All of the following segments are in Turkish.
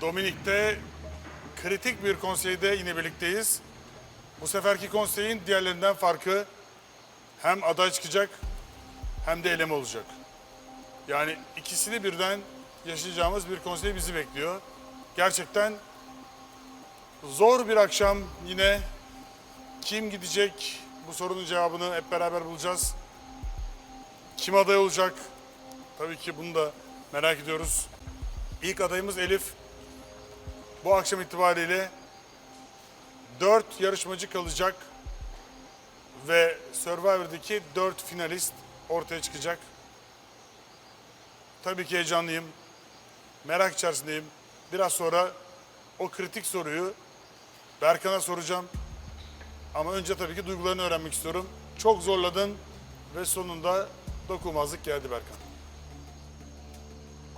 Dominik'te kritik bir konseyde yine birlikteyiz. Bu seferki konseyin diğerlerinden farkı hem aday çıkacak hem de eleme olacak. Yani ikisini birden yaşayacağımız bir konsey bizi bekliyor. Gerçekten zor bir akşam yine. Kim gidecek? Bu sorunun cevabını hep beraber bulacağız. Kim aday olacak? Tabii ki bunu da merak ediyoruz. İlk adayımız Elif. Bu akşam itibariyle dört yarışmacı kalacak ve Survivor'daki dört finalist ortaya çıkacak. Tabii ki heyecanlıyım. Merak içerisindeyim. Biraz sonra o kritik soruyu Berkan'a soracağım. Ama önce tabii ki duygularını öğrenmek istiyorum. Çok zorladın ve sonunda dokunmazlık geldi Berkan.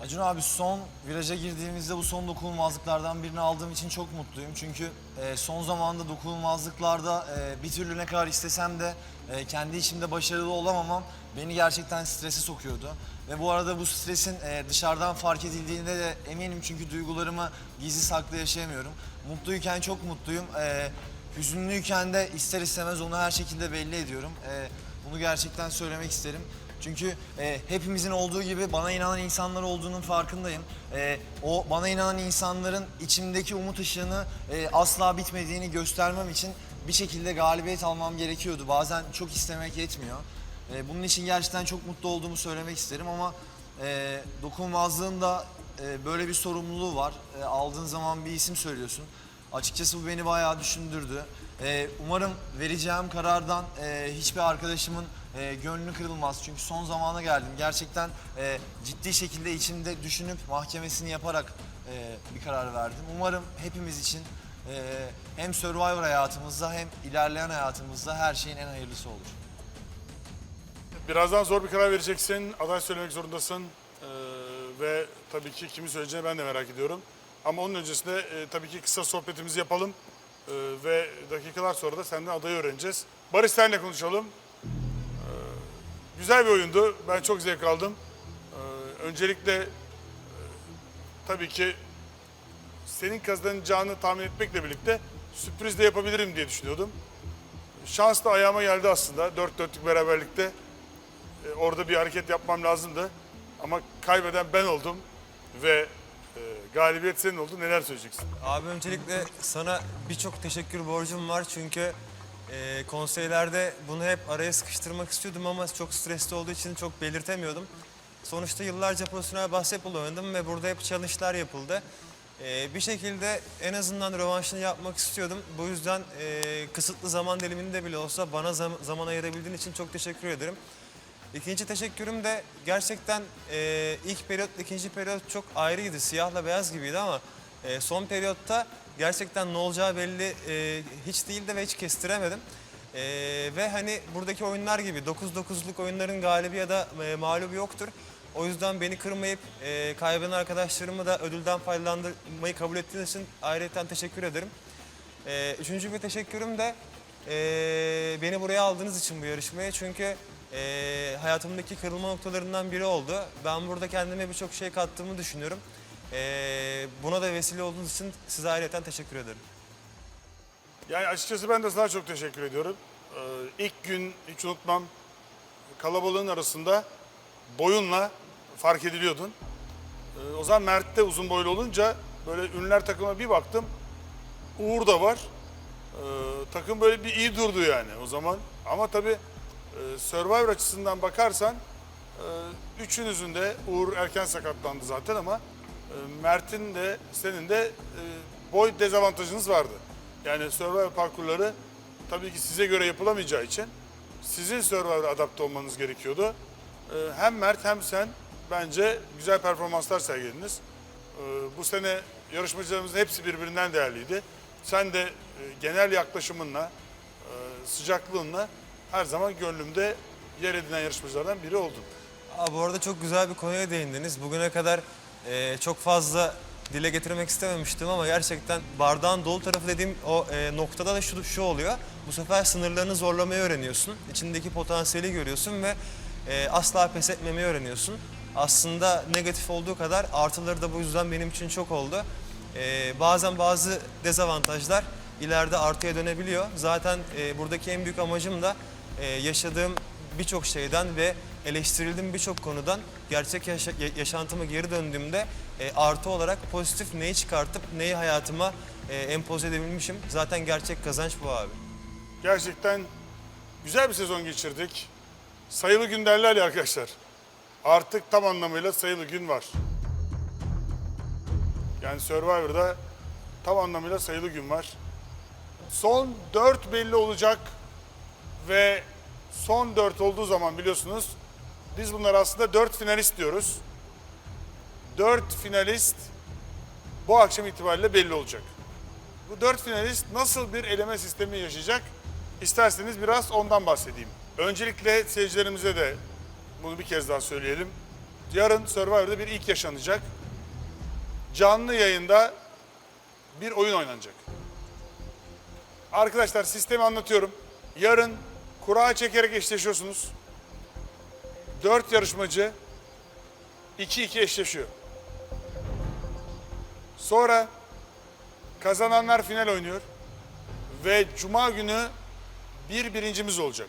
Acun abi son viraja girdiğimizde bu son dokunulmazlıklardan birini aldığım için çok mutluyum. Çünkü e, son zamanda dokunulmazlıklarda e, bir türlü ne kadar istesem de e, kendi içimde başarılı olamamam beni gerçekten strese sokuyordu. Ve bu arada bu stresin e, dışarıdan fark edildiğinde de eminim çünkü duygularımı gizli saklı yaşayamıyorum. Mutluyken çok mutluyum. E, hüzünlüyken de ister istemez onu her şekilde belli ediyorum. E, bunu gerçekten söylemek isterim. Çünkü e, hepimizin olduğu gibi bana inanan insanlar olduğunun farkındayım. E, o bana inanan insanların içimdeki umut ışığını e, asla bitmediğini göstermem için bir şekilde galibiyet almam gerekiyordu. Bazen çok istemek yetmiyor. E, bunun için gerçekten çok mutlu olduğumu söylemek isterim ama e, dokunmazlığın da e, böyle bir sorumluluğu var. E, aldığın zaman bir isim söylüyorsun. Açıkçası bu beni bayağı düşündürdü. Ee, umarım vereceğim karardan e, hiçbir arkadaşımın e, gönlü kırılmaz. Çünkü son zamana geldim. Gerçekten e, ciddi şekilde içimde düşünüp mahkemesini yaparak e, bir karar verdim. Umarım hepimiz için e, hem Survivor hayatımızda hem ilerleyen hayatımızda her şeyin en hayırlısı olur. Birazdan zor bir karar vereceksin. Aday söylemek zorundasın. Ee, ve tabii ki kimi söyleyeceğini ben de merak ediyorum. Ama onun öncesinde e, tabii ki kısa sohbetimizi yapalım. Ee, ve dakikalar sonra da senden adayı öğreneceğiz. Barış senle konuşalım. Ee, güzel bir oyundu. Ben çok zevk aldım. Ee, öncelikle e, tabii ki senin kazanacağını tahmin etmekle birlikte sürpriz de yapabilirim diye düşünüyordum. Şans da ayağıma geldi aslında. Dört dörtlük beraberlikte. E, orada bir hareket yapmam lazımdı. Ama kaybeden ben oldum ve e, galibiyet senin oldu. Neler söyleyeceksin? Abi öncelikle sana birçok teşekkür borcum var çünkü e, konseylerde bunu hep araya sıkıştırmak istiyordum ama çok stresli olduğu için çok belirtemiyordum. Sonuçta yıllarca profesyonel basketbol oynadım ve burada hep challenge'lar yapıldı. E, bir şekilde en azından rövanşını yapmak istiyordum. Bu yüzden e, kısıtlı zaman diliminde bile olsa bana zam- zaman ayırabildiğin için çok teşekkür ederim. İkinci teşekkürüm de gerçekten e, ilk periyot, ikinci periyot çok ayrıydı. Siyahla beyaz gibiydi ama e, son periyotta gerçekten ne olacağı belli e, hiç değildi ve hiç kestiremedim. E, ve hani buradaki oyunlar gibi 9-9'luk oyunların galibi ya da e, mağlubu yoktur. O yüzden beni kırmayıp e, kaybeden arkadaşlarımı da ödülden faydalandırmayı kabul ettiğiniz için ayrıca teşekkür ederim. E, üçüncü bir teşekkürüm de e, beni buraya aldığınız için bu yarışmaya. Çünkü e, hayatımdaki kırılma noktalarından biri oldu. Ben burada kendime birçok şey kattığımı düşünüyorum. E, buna da vesile olduğunuz için size ayrıca teşekkür ederim. Yani açıkçası ben de sana çok teşekkür ediyorum. Ee, ilk gün hiç unutmam kalabalığın arasında boyunla fark ediliyordun. Ee, o zaman Mert de uzun boylu olunca böyle ünlüler takıma bir baktım. Uğur da var. Ee, takım böyle bir iyi durdu yani o zaman. Ama tabii e, Survivor açısından bakarsan e, üçünüzün de Uğur erken sakatlandı zaten ama e, Mert'in de senin de e, boy dezavantajınız vardı. Yani Survivor parkurları tabii ki size göre yapılamayacağı için sizin Survivor'a adapte olmanız gerekiyordu. Hem Mert hem sen bence güzel performanslar sergilediniz. Bu sene yarışmacılarımızın hepsi birbirinden değerliydi. Sen de genel yaklaşımınla, sıcaklığınla her zaman gönlümde yer edinen yarışmacılardan biri oldun. Aa, bu arada çok güzel bir konuya değindiniz. Bugüne kadar e, çok fazla dile getirmek istememiştim ama gerçekten bardağın dolu tarafı dediğim o e, noktada da şu, şu oluyor. Bu sefer sınırlarını zorlamayı öğreniyorsun. İçindeki potansiyeli görüyorsun ve e, asla pes etmemeyi öğreniyorsun. Aslında negatif olduğu kadar artıları da bu yüzden benim için çok oldu. E, bazen bazı dezavantajlar ileride artıya dönebiliyor. Zaten e, buradaki en büyük amacım da e, yaşadığım birçok şeyden ve eleştirildiğim birçok konudan gerçek yaşa- ya- yaşantıma geri döndüğümde e, artı olarak pozitif neyi çıkartıp neyi hayatıma e, empoze edebilmişim. Zaten gerçek kazanç bu abi. Gerçekten güzel bir sezon geçirdik. Sayılı gün arkadaşlar. Artık tam anlamıyla sayılı gün var. Yani Survivor'da tam anlamıyla sayılı gün var. Son 4 belli olacak ve son 4 olduğu zaman biliyorsunuz biz bunlar aslında 4 finalist diyoruz. 4 finalist bu akşam itibariyle belli olacak. Bu dört finalist nasıl bir eleme sistemi yaşayacak? İsterseniz biraz ondan bahsedeyim. Öncelikle seyircilerimize de bunu bir kez daha söyleyelim. Yarın Survivor'da bir ilk yaşanacak. Canlı yayında bir oyun oynanacak. Arkadaşlar sistemi anlatıyorum. Yarın kura çekerek eşleşiyorsunuz. Dört yarışmacı 2-2 eşleşiyor. Sonra Kazananlar final oynuyor. Ve cuma günü bir birincimiz olacak.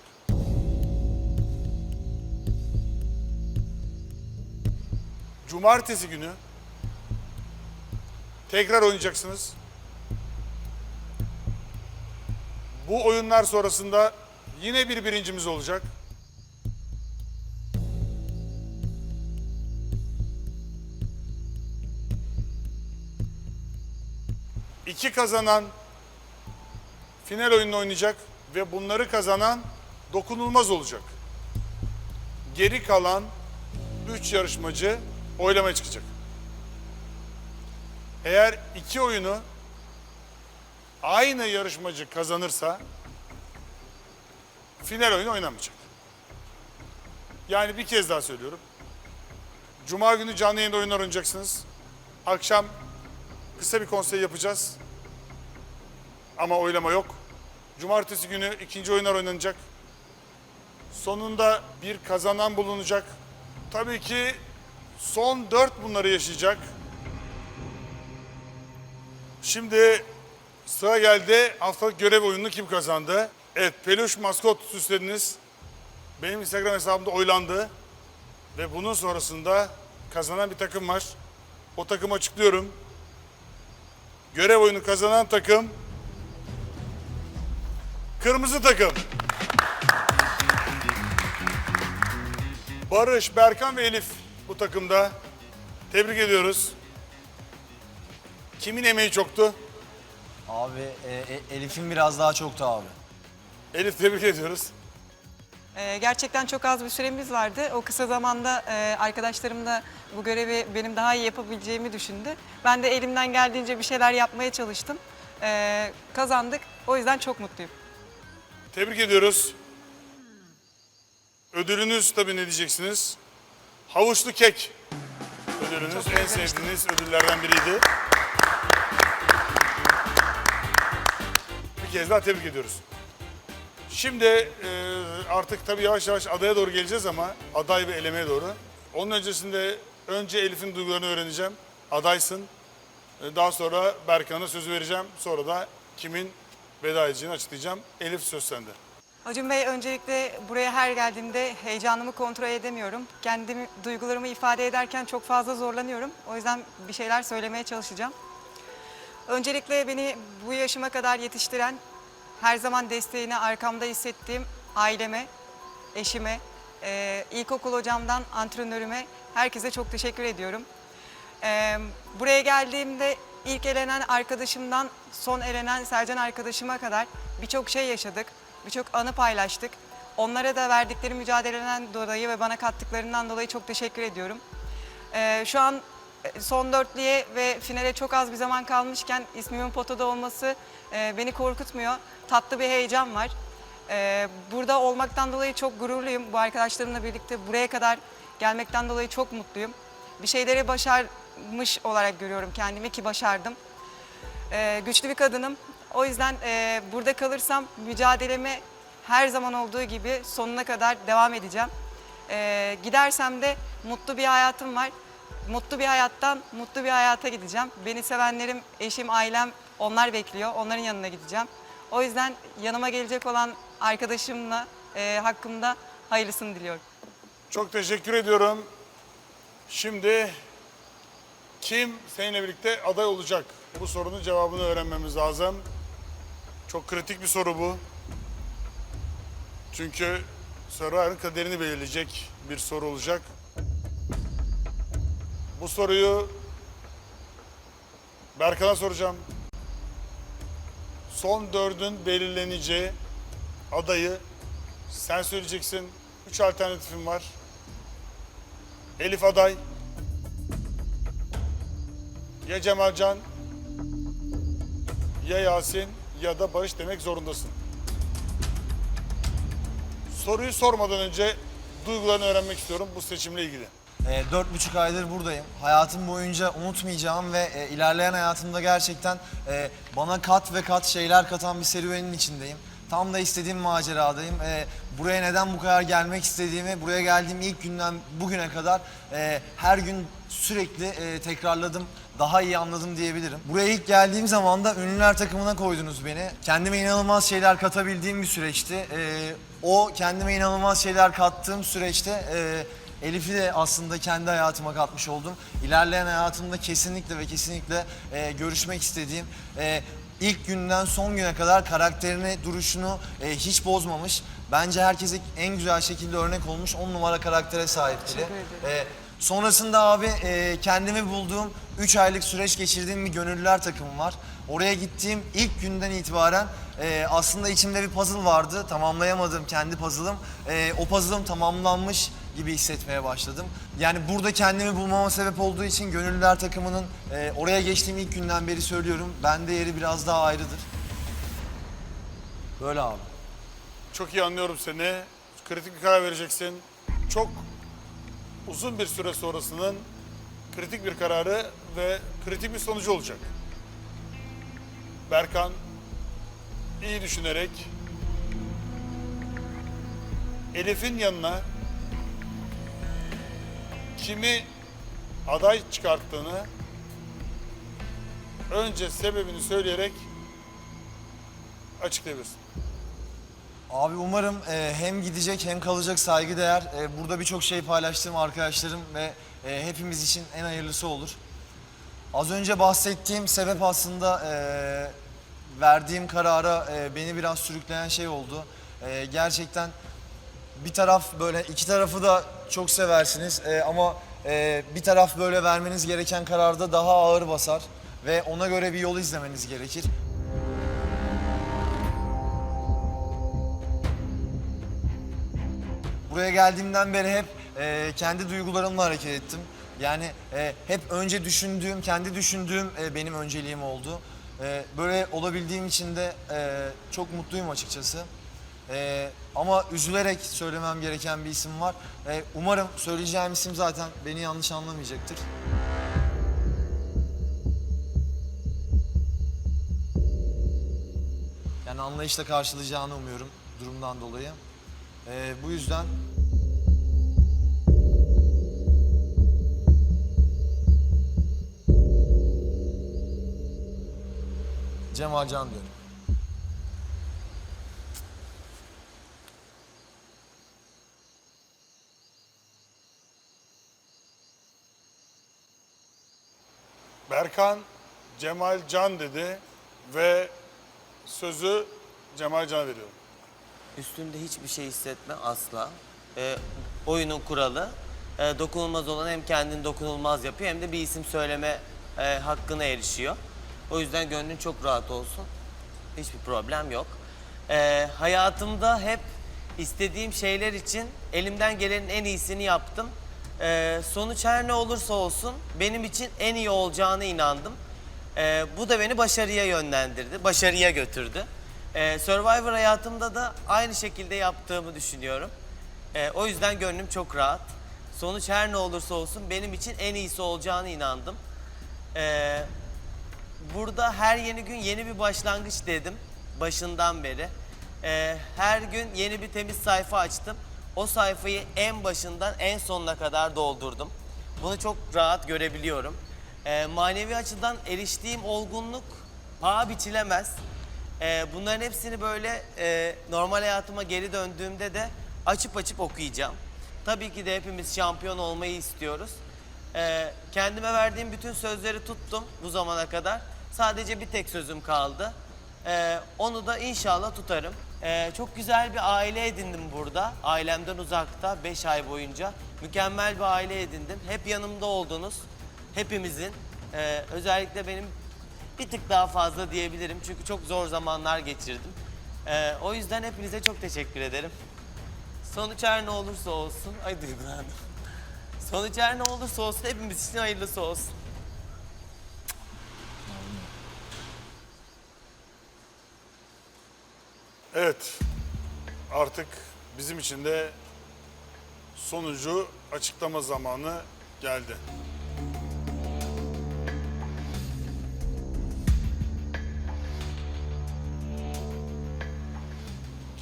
Cumartesi günü tekrar oynayacaksınız. Bu oyunlar sonrasında yine bir birincimiz olacak. İki kazanan final oyununu oynayacak ve bunları kazanan dokunulmaz olacak. Geri kalan 3 yarışmacı oylamaya çıkacak. Eğer iki oyunu aynı yarışmacı kazanırsa final oyunu oynamayacak. Yani bir kez daha söylüyorum. Cuma günü canlı yayında oyunlar oynayacaksınız. Akşam kısa bir konsey yapacağız. Ama oylama yok. Cumartesi günü ikinci oyunlar oynanacak. Sonunda bir kazanan bulunacak. Tabii ki son dört bunları yaşayacak. Şimdi sıra geldi. Haftalık görev oyununu kim kazandı? Evet, peluş maskot süslediniz. Benim Instagram hesabımda oylandı. Ve bunun sonrasında kazanan bir takım var. O takımı açıklıyorum. Görev oyunu kazanan takım Kırmızı takım. Barış, Berkan ve Elif bu takımda. Tebrik ediyoruz. Kimin emeği çoktu? Abi e, e, Elif'in biraz daha çoktu abi. Elif tebrik ediyoruz. Ee, gerçekten çok az bir süremiz vardı. O kısa zamanda e, arkadaşlarım da bu görevi benim daha iyi yapabileceğimi düşündü. Ben de elimden geldiğince bir şeyler yapmaya çalıştım. Ee, kazandık. O yüzden çok mutluyum. Tebrik ediyoruz. Ödülünüz tabii ne diyeceksiniz? Havuçlu kek. Ödülünüz en sevdiğiniz ödüllerden biriydi. Bir kez daha tebrik ediyoruz. Şimdi e, artık tabii yavaş yavaş adaya doğru geleceğiz ama aday ve elemeye doğru. Onun öncesinde önce Elif'in duygularını öğreneceğim. Adaysın. E, Daha sonra Berkan'a sözü vereceğim. Sonra da kimin veda edeceğini açıklayacağım. Elif söz sende. Acun Bey öncelikle buraya her geldiğimde heyecanımı kontrol edemiyorum. Kendimi, duygularımı ifade ederken çok fazla zorlanıyorum. O yüzden bir şeyler söylemeye çalışacağım. Öncelikle beni bu yaşıma kadar yetiştiren, her zaman desteğini arkamda hissettiğim aileme, eşime, e, ilkokul hocamdan antrenörüme, herkese çok teşekkür ediyorum. E, buraya geldiğimde ilk elenen arkadaşımdan son elenen Sercan arkadaşıma kadar birçok şey yaşadık, birçok anı paylaştık. Onlara da verdikleri mücadeleden dolayı ve bana kattıklarından dolayı çok teşekkür ediyorum. Ee, şu an e, son dörtlüye ve finale çok az bir zaman kalmışken ismimin potada olması e, beni korkutmuyor. Tatlı bir heyecan var. Ee, burada olmaktan dolayı çok gururluyum. Bu arkadaşlarımla birlikte buraya kadar gelmekten dolayı çok mutluyum. Bir şeyleri başar, başarmış olarak görüyorum kendimi ki başardım. Güçlü bir kadınım. O yüzden e, burada kalırsam mücadeleme her zaman olduğu gibi sonuna kadar devam edeceğim. Gidersem de mutlu bir hayatım var. Mutlu bir hayattan mutlu bir hayata gideceğim. Beni sevenlerim, eşim, ailem onlar bekliyor. Onların yanına gideceğim. O yüzden yanıma gelecek olan arkadaşımla e, hakkımda hayırlısını diliyorum. Çok teşekkür ediyorum. Şimdi kim seninle birlikte aday olacak? Bu sorunun cevabını öğrenmemiz lazım. Çok kritik bir soru bu. Çünkü Survivor'ın kaderini belirleyecek bir soru olacak. Bu soruyu Berkan'a soracağım. Son dördün belirleneceği adayı sen söyleyeceksin. Üç alternatifim var. Elif aday. Ya Cemalcan. Ya Yasin ya da Barış demek zorundasın. Soruyu sormadan önce duygularını öğrenmek istiyorum bu seçimle ilgili. E, Dört buçuk aydır buradayım. Hayatım boyunca unutmayacağım ve e, ilerleyen hayatımda gerçekten e, bana kat ve kat şeyler katan bir serüvenin içindeyim. Tam da istediğim maceradayım. E, buraya neden bu kadar gelmek istediğimi, buraya geldiğim ilk günden bugüne kadar e, her gün sürekli e, tekrarladım. Daha iyi anladım diyebilirim. Buraya ilk geldiğim zaman da ünlüler takımına koydunuz beni. Kendime inanılmaz şeyler katabildiğim bir süreçti. E, o kendime inanılmaz şeyler kattığım süreçte e, Elif'i de aslında kendi hayatıma katmış oldum. İlerleyen hayatımda kesinlikle ve kesinlikle e, görüşmek istediğim, e, ilk günden son güne kadar karakterini, duruşunu e, hiç bozmamış. Bence herkese en güzel şekilde örnek olmuş 10 numara karaktere sahip biri. E, sonrasında abi e, kendimi bulduğum 3 aylık süreç geçirdiğim bir gönüllüler takımım var. Oraya gittiğim ilk günden itibaren e, aslında içimde bir puzzle vardı. Tamamlayamadığım kendi puzzle'ım. E, o puzzle'ım tamamlanmış gibi hissetmeye başladım. Yani burada kendimi bulmama sebep olduğu için gönüllüler takımının e, oraya geçtiğim ilk günden beri söylüyorum. Bende yeri biraz daha ayrıdır. Böyle abi. Çok iyi anlıyorum seni. Kritik bir karar vereceksin. Çok uzun bir süre sonrasının kritik bir kararı ve kritik bir sonucu olacak. Berkan iyi düşünerek Elif'in yanına kimi aday çıkarttığını önce sebebini söyleyerek açıklayabilirsin. Abi umarım e, hem gidecek hem kalacak saygıdeğer. E, burada birçok şey paylaştığım arkadaşlarım ve e, hepimiz için en hayırlısı olur. Az önce bahsettiğim sebep aslında e, verdiğim karara e, beni biraz sürükleyen şey oldu. E, gerçekten bir taraf böyle iki tarafı da çok seversiniz e, ama e, bir taraf böyle vermeniz gereken kararda daha ağır basar ve ona göre bir yol izlemeniz gerekir. Buraya geldiğimden beri hep e, kendi duygularımla hareket ettim. Yani e, hep önce düşündüğüm, kendi düşündüğüm e, benim önceliğim oldu. E, böyle olabildiğim için de e, çok mutluyum açıkçası. E, ama üzülerek söylemem gereken bir isim var. E, umarım söyleyeceğim isim zaten beni yanlış anlamayacaktır. Yani anlayışla karşılayacağını umuyorum durumdan dolayı. E, bu yüzden Cemal Can diyorum. Berkan Cemal Can dedi ve sözü Cemal Can'a veriyorum. Üstünde hiçbir şey hissetme asla. Ee, oyunun kuralı. Ee, dokunulmaz olan hem kendini dokunulmaz yapıyor hem de bir isim söyleme e, hakkına erişiyor. O yüzden gönlün çok rahat olsun. Hiçbir problem yok. Ee, hayatımda hep istediğim şeyler için elimden gelenin en iyisini yaptım. Ee, sonuç her ne olursa olsun benim için en iyi olacağına inandım. Ee, bu da beni başarıya yönlendirdi, başarıya götürdü. Ee, Survivor hayatımda da aynı şekilde yaptığımı düşünüyorum. Ee, o yüzden gönlüm çok rahat. Sonuç her ne olursa olsun benim için en iyisi olacağına inandım. Ee, burada her yeni gün yeni bir başlangıç dedim başından beri. Ee, her gün yeni bir temiz sayfa açtım. O sayfayı en başından en sonuna kadar doldurdum. Bunu çok rahat görebiliyorum. Ee, manevi açıdan eriştiğim olgunluk paha biçilemez. Ee, bunların hepsini böyle e, normal hayatıma geri döndüğümde de açıp açıp okuyacağım. Tabii ki de hepimiz şampiyon olmayı istiyoruz. Ee, kendime verdiğim bütün sözleri tuttum bu zamana kadar. Sadece bir tek sözüm kaldı. Ee, onu da inşallah tutarım. Ee, çok güzel bir aile edindim burada. Ailemden uzakta 5 ay boyunca. Mükemmel bir aile edindim. Hep yanımda oldunuz. Hepimizin. Ee, özellikle benim bir tık daha fazla diyebilirim. Çünkü çok zor zamanlar geçirdim. Ee, o yüzden hepinize çok teşekkür ederim. Sonuç her ne olursa olsun. Ay duygulandım. Sonuç her ne olursa olsun hepimiz için hayırlısı olsun. Evet, artık bizim için de sonucu açıklama zamanı geldi.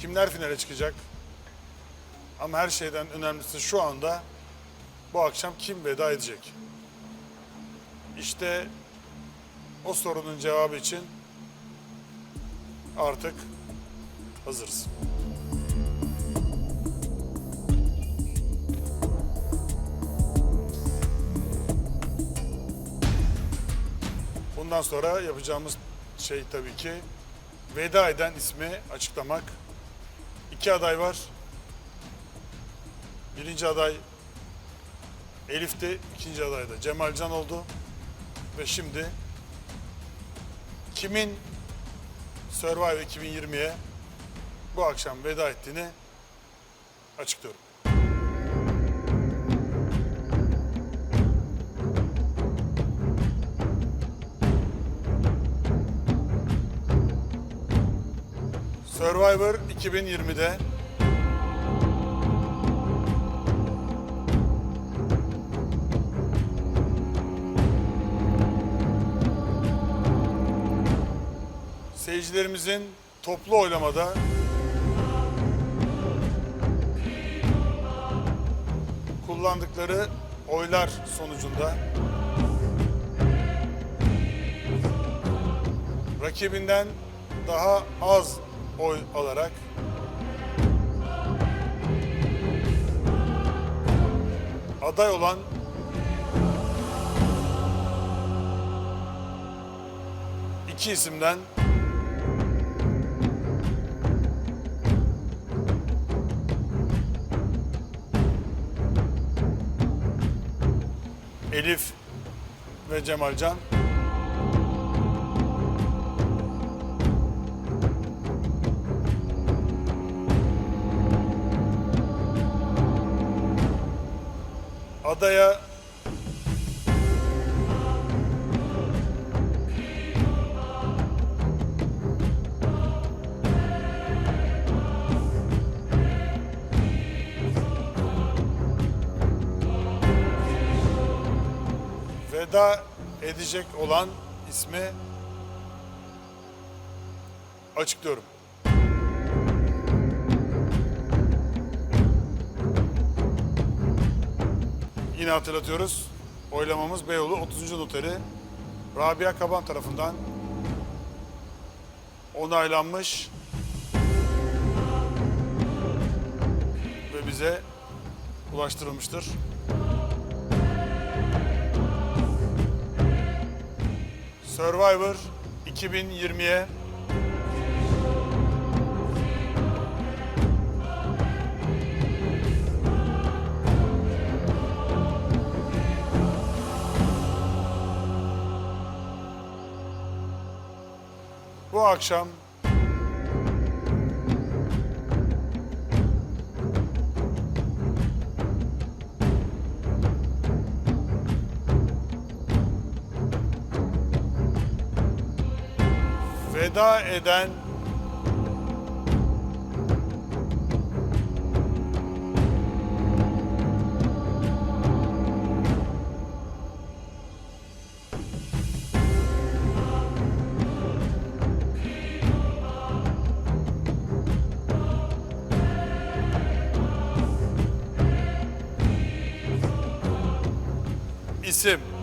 Kimler finale çıkacak? Ama her şeyden önemlisi şu anda bu akşam kim veda edecek? İşte o sorunun cevabı için artık hazırız. Bundan sonra yapacağımız şey tabii ki veda eden ismi açıklamak. İki aday var. Birinci aday Elif'ti, ikinci aday da Cemal Can oldu. Ve şimdi kimin Survivor 2020'ye bu akşam veda ettiğini açıklıyorum. Survivor 2020'de seyircilerimizin toplu oylamada kullandıkları oylar sonucunda rakibinden daha az oy alarak aday olan iki isimden Elif ve Cemalcan. Adaya veda edecek olan ismi açıklıyorum. Yine hatırlatıyoruz. Oylamamız Beyoğlu 30. Noteri Rabia Kaban tarafından onaylanmış ve bize ulaştırılmıştır. Survivor 2020'ye bu akşam feda eden isim.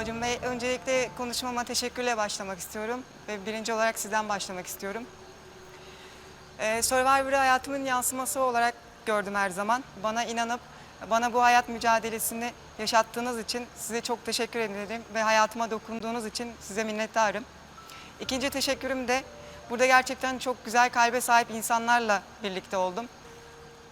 Acun Bey, öncelikle konuşmama teşekkürle başlamak istiyorum ve birinci olarak sizden başlamak istiyorum. Ee, Survivor'ı hayatımın yansıması olarak gördüm her zaman. Bana inanıp bana bu hayat mücadelesini yaşattığınız için size çok teşekkür ederim ve hayatıma dokunduğunuz için size minnettarım. İkinci teşekkürüm de burada gerçekten çok güzel kalbe sahip insanlarla birlikte oldum.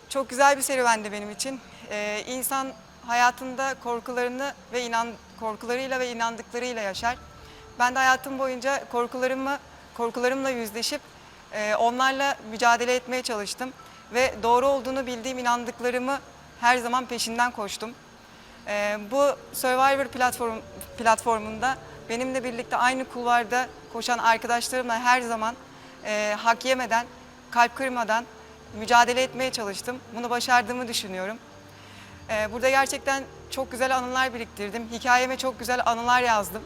Çok güzel bir serüvendi benim için. Ee, insan hayatında korkularını ve inan korkularıyla ve inandıklarıyla yaşar. Ben de hayatım boyunca korkularımı korkularımla yüzleşip e, onlarla mücadele etmeye çalıştım ve doğru olduğunu bildiğim inandıklarımı her zaman peşinden koştum. Ee, bu Survivor platform, platformunda benimle birlikte aynı kulvarda koşan arkadaşlarımla her zaman e, hak yemeden, kalp kırmadan mücadele etmeye çalıştım. Bunu başardığımı düşünüyorum. Ee, burada gerçekten çok güzel anılar biriktirdim. Hikayeme çok güzel anılar yazdım.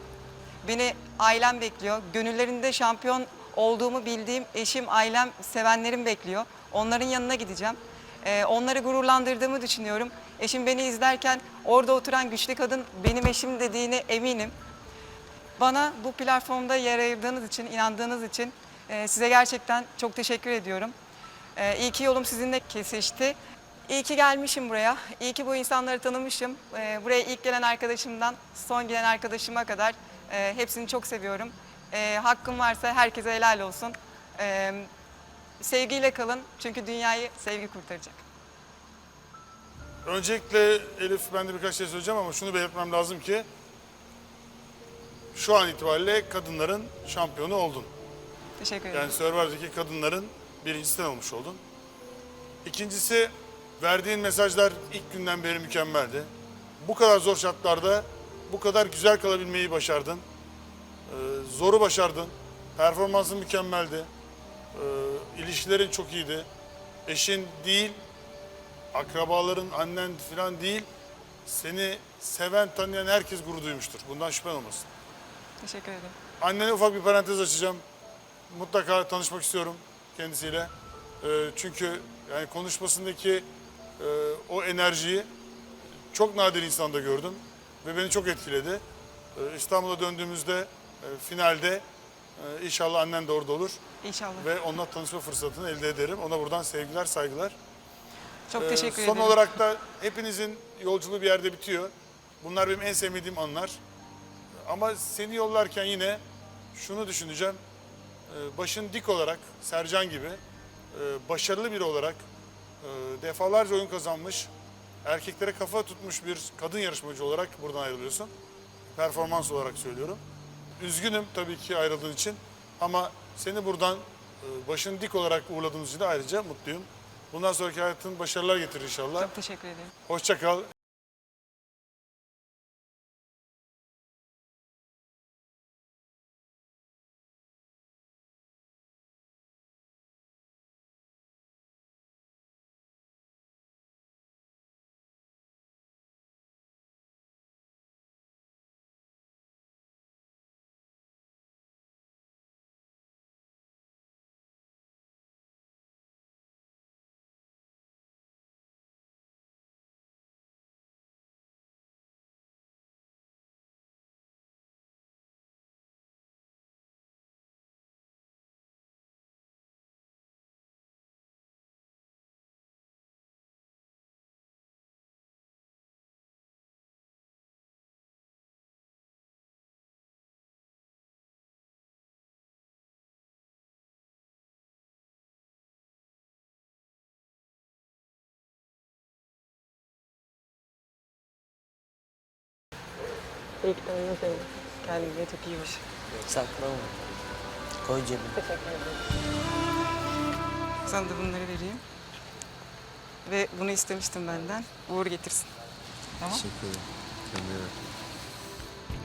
Beni ailem bekliyor. Gönüllerinde şampiyon olduğumu bildiğim eşim, ailem, sevenlerim bekliyor. Onların yanına gideceğim. Ee, onları gururlandırdığımı düşünüyorum. Eşim beni izlerken orada oturan güçlü kadın benim eşim dediğine eminim. Bana bu platformda yer ayırdığınız için, inandığınız için e, size gerçekten çok teşekkür ediyorum. E, iyi ki yolum sizinle kesişti. İyi ki gelmişim buraya. İyi ki bu insanları tanımışım. E, buraya ilk gelen arkadaşımdan son gelen arkadaşıma kadar e, hepsini çok seviyorum. E, hakkım varsa herkese helal olsun. E, sevgiyle kalın çünkü dünyayı sevgi kurtaracak. Öncelikle Elif ben de birkaç şey söyleyeceğim ama şunu belirtmem lazım ki şu an itibariyle kadınların şampiyonu oldun. Teşekkür ederim. Yani Survivor'daki kadınların birincisinden olmuş oldun. İkincisi verdiğin mesajlar ilk günden beri mükemmeldi. Bu kadar zor şartlarda bu kadar güzel kalabilmeyi başardın. Ee, zoru başardın. Performansın mükemmeldi. Ee, ilişkilerin çok iyiydi. Eşin değil, akrabaların, annen falan değil, seni seven, tanıyan herkes gurur duymuştur. Bundan şüphen olmasın. Teşekkür ederim. Annene ufak bir parantez açacağım. Mutlaka tanışmak istiyorum kendisiyle. Ee, çünkü yani konuşmasındaki e, o enerjiyi çok nadir insanda gördüm ve beni çok etkiledi. Ee, İstanbul'a döndüğümüzde e, finalde e, inşallah annen de orada olur İnşallah. ve onunla tanışma fırsatını elde ederim. Ona buradan sevgiler, saygılar. Çok Ee, teşekkür Son ederim. olarak da hepinizin yolculuğu bir yerde bitiyor. Bunlar benim en sevmediğim anlar. Ama seni yollarken yine şunu düşüneceğim. Başın dik olarak Sercan gibi e, başarılı biri olarak e, defalarca oyun kazanmış, erkeklere kafa tutmuş bir kadın yarışmacı olarak buradan ayrılıyorsun. Performans olarak söylüyorum. Üzgünüm tabii ki ayrıldığın için ama seni buradan e, başın dik olarak uğurladığımız için de ayrıca mutluyum. Bundan sonraki hayatın başarılar getirir inşallah. Çok teşekkür ederim. Hoşça kal. İyi ki tanıdın seni. Kendine çok iyi bak. Saklama. Koy cebine. Teşekkür ederim. Sana da bunları vereyim. Ve bunu istemiştim benden. Uğur getirsin. Tamam? Teşekkür ederim. Kendine iyi bak.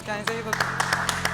Kendinize iyi bakın.